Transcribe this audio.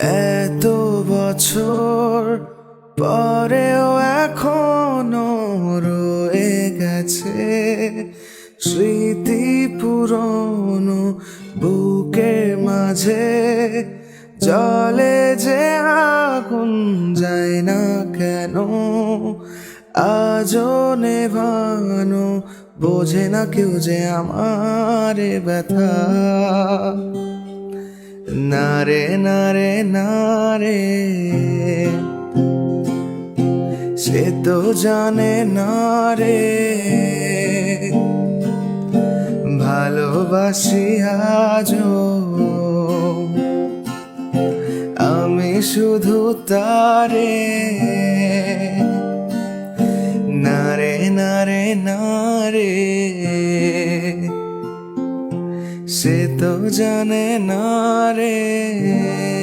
এত বছর পরেও এখনও রয়ে গেছে স্মৃতি পুরনো বুকের মাঝে। জলে যে আগুন যায় না কেন, আজও নেভানো বোঝে না কেউ যে আমার ব্যথা। নারে নারে নারে। সে তো জানে না রে ভালোবাসি আজও। আমি শুধু তারে। নারে নারে নারে। সে তো জানে না রে।